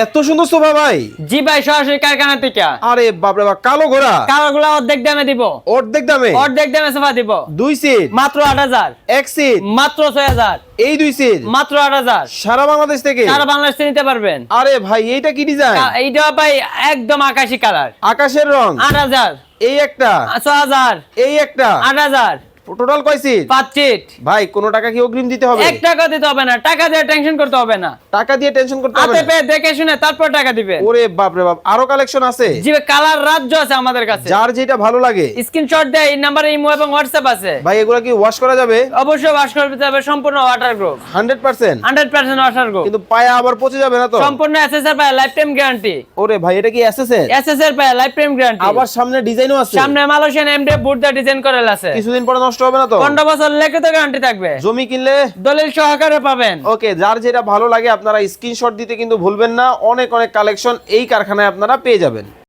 এত সুন্দর সোফা ভাই। জি ভাই সরাসরি কারখানা থেকে। আরে বাপরে বাপ কালো ঘোড়া। কালারগুলো অর্ধেক দামে দিব। অর্ধেক দামে? অর্ধেক দামে সোফা দিব। দুই সিট মাত্র আট হাজার। এক সিট মাত্র ছয় হাজার। এই দুই সিট মাত্র আট হাজার। সারা বাংলাদেশ থেকে? সারা বাংলাদেশ থেকে নিতে পারবেন। আরে ভাই এইটা কি ডিজাইন এইটা ভাই একদম আকাশি কালার। আকাশের রং? আট হাজার। এই একটা? ছ হাজার। এই একটা? আট হাজার। টোটাল কয় সিট পাঁচ সিট ভাই কোনো টাকা কি অগ্রিম দিতে হবে? এক টাকা দিতে হবে না টাকা দিয়ে টেনশন করতে হবে না। টাকা দিয়ে টেনশন করতে হবে না? পেয়ে দেখে শুনে তারপর টাকা দিবে ওরে বাপ রে বাপ আরও কালেকশন আছে? জি কালার রাজ্য আছে আমাদের কাছে। যার যেটা ভালো লাগে। স্ক্রিনশট দেয় এই নাম্বারে ইমো এবং হোয়াটসঅ্যাপ আছে। ভাই এগুলা কি ওয়াশ করা যাবে? অবশ্যই ওয়াশ করতে হবে সম্পূর্ণ water group hundred percent hundred percent water group কিন্তু পায়া আবার পচে যাবে না তো? সম্পূর্ণ এসএসআর পায় লাইফ টাইম গ্যারান্টি ওরে ভাই এটা কি এসএসএর এসএসআর পায় লাইফ টাইম গ্যারান্টি আবার সামনে ডিজাইনও আছে। সামনে মালয়েশিয়ান এমডে বুট দা ডিজাইন করেল আছে। কিছুদিন পরে নষ্ট হবে না তো? পনেরো বছর লিখিত গ্যারান্টি থাকবে। জমি কিনলে? দলিল সহকারে পাবেন। ওকে যার যেটা ভালো লাগে আপনারা স্ক্রিনশট দিতে কিন্তু ভুলবেন না। অনেক অনেক কালেকশন এই কারখানায় আপনারা পেয়ে যাবেন।